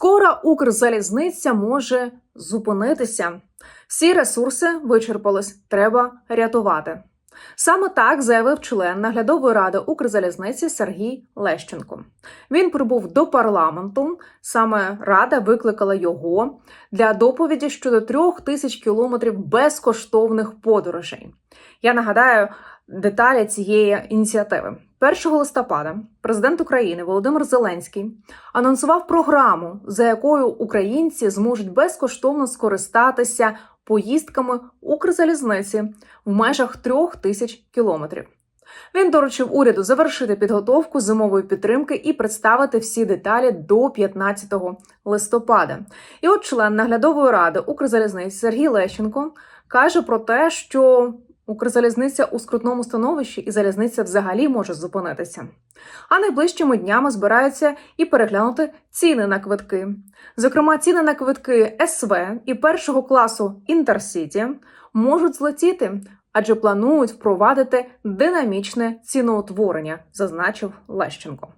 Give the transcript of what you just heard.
Скоро Укрзалізниця може зупинитися. Всі ресурси вичерпались, треба рятувати. Саме так заявив член наглядової ради Укрзалізниці Сергій Лещенко. Він прибув до парламенту. Саме рада викликала його для доповіді щодо трьох тисяч кілометрів безкоштовних подорожей. Я нагадаю деталі цієї ініціативи. 1 листопада президент України Володимир Зеленський анонсував програму, за якою українці зможуть безкоштовно скористатися поїздками Укрзалізниці в межах трьох тисяч кілометрів. Він доручив уряду завершити підготовку зимової підтримки і представити всі деталі до 15 листопада. І от член наглядової ради Укрзалізниці Сергій Лещенко каже про те, що Укрзалізниця у скрутному становищі і залізниця взагалі може зупинитися. А найближчими днями збираються і переглянути ціни на квитки. Зокрема, ціни на квитки СВ і першого класу Інтерсіті можуть злетіти, адже планують впровадити динамічне ціноутворення, зазначив Лещенко.